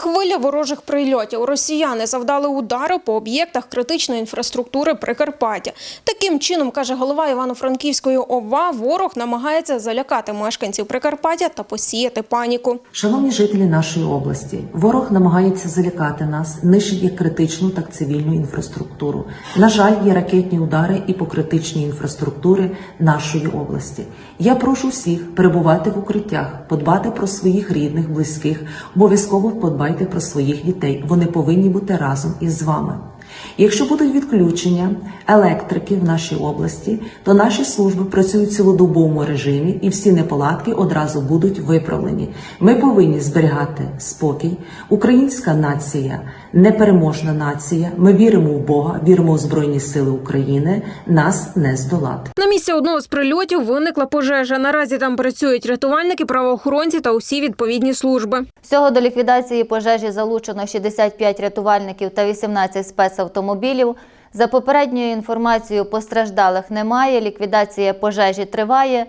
Хвиля ворожих прильотів. Росіяни завдали удари по об'єктах критичної інфраструктури Прикарпаття. Таким чином, каже голова Івано-Франківської ОВА, ворог намагається залякати мешканців Прикарпаття та посіяти паніку. Шановні жителі нашої області, ворог намагається залякати нас, нищить критичну, так цивільну інфраструктуру. На жаль, є ракетні удари і по критичній інфраструктури нашої області. Я прошу всіх перебувати в укриттях, подбати про своїх рідних, близьких, обов'язково подбайте про своїх дітей. Вони повинні бути разом із вами. Якщо будуть відключення електрики в нашій області, то наші служби працюють в цілодобовому режимі і всі неполадки одразу будуть виправлені. Ми повинні зберігати спокій. Українська нація непереможна нація. Ми віримо в Бога, віримо в Збройні Сили України. Нас не здолати. На місці одного з прильотів виникла пожежа. Наразі там працюють рятувальники, правоохоронці та усі відповідні служби. Всього до ліквідації пожежі залучено 65 рятувальників та 18 спецавтомобілів. За попередньою інформацією, постраждалих немає. Ліквідація пожежі триває.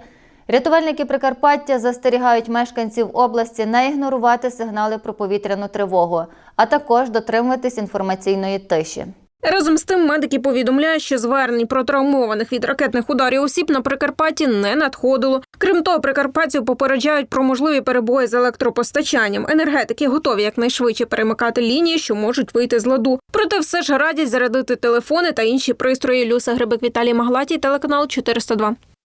Рятувальники Прикарпаття застерігають мешканців області не ігнорувати сигнали про повітряну тривогу, а також дотримуватись інформаційної тиші. Разом з тим, медики повідомляють, що звернень про травмованих від ракетних ударів осіб на Прикарпатті не надходило. Крім того, прикарпатців попереджають про можливі перебої з електропостачанням. Енергетики готові якнайшвидше перемикати лінії, що можуть вийти з ладу. Проте все ж радять зарядити телефони та інші пристрої. Люса Грибик Віталій Маглатій, телеканал 402.